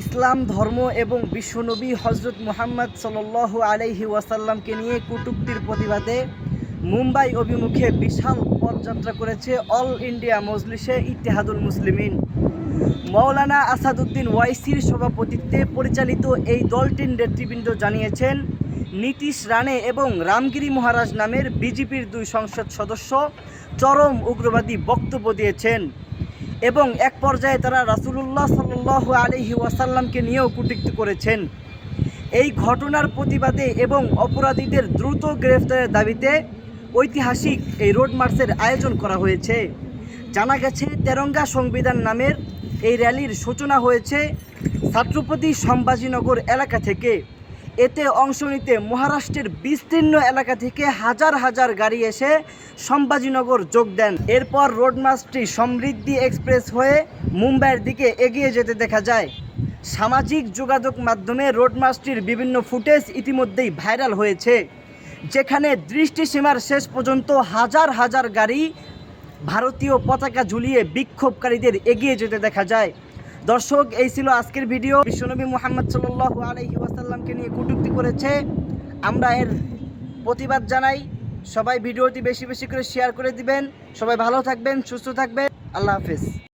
ইসলাম, ধর্ম এবং বিশ্বনবী হজরত মুহাম্মদ সাল আলাইহি ওয়াসাল্লামকে নিয়ে কটূক্তির প্রতিবাদে মুম্বাই অভিমুখে বিশাল পদযাত্রা করেছে অল ইন্ডিয়া মজলিসে ইতিহাদুল মুসলিমিন। মৌলানা আসাদুদ্দিন ওয়াইসির সভাপতিত্বে পরিচালিত এই দলটির নেতৃবৃন্দ জানিয়েছেন, নীতিশ রানে এবং রামগিরি মহারাজ নামের বিজেপির দুই সংসদ সদস্য চরম উগ্রবাদী বক্তব্য দিয়েছেন। এবং এক পর্যায়ে তারা রাসুলুল্লাহ সাল্লাহ আলহি ওয়াসাল্লামকে নিয়েও কটূক্তি করেছেন। এই ঘটনার প্রতিবাদে এবং অপরাধীদের দ্রুত গ্রেফতারের দাবিতে ঐতিহাসিক এই রোড মার্চের আয়োজন করা হয়েছে। জানা গেছে, তেরঙ্গা সংবিধান নামের এই র্যালির সূচনা হয়েছে ছাত্রপতি সম্ভাজীনগর এলাকা থেকে। এতে অংশ নিতে মহারাষ্ট্রের বিস্তীর্ণ এলাকা থেকে হাজার হাজার গাড়ি এসে সম্ভাজীনগর যোগ দেন। এরপর রোড মার্চটি সমৃদ্ধি এক্সপ্রেস হয়ে মুম্বাইয়ের দিকে এগিয়ে যেতে দেখা যায়। সামাজিক যোগাযোগ মাধ্যমে রোড মার্চটির বিভিন্ন ফুটেজ ইতিমধ্যেই ভাইরাল হয়েছে। যেখানে দৃষ্টিসীমার শেষ পর্যন্ত হাজার হাজার গাড়ি ভারতীয় পতাকা ঝুলিয়ে বিক্ষোভকারীদের এগিয়ে যেতে দেখা যায়। দর্শক, এই ছিল আজকের ভিডিও। বিশ্বনবী মোহাম্মদ সাল আলহি ওয়াসাল্লামকে নিয়ে কটুক্তি করেছে। আমরা এর প্রতিবাদ জানাই। সবাই ভিডিওটি বেশি বেশি করে শেয়ার করে দিবেন। সবাই ভালো থাকবেন, সুস্থ থাকবেন। আল্লাহ হাফেজ।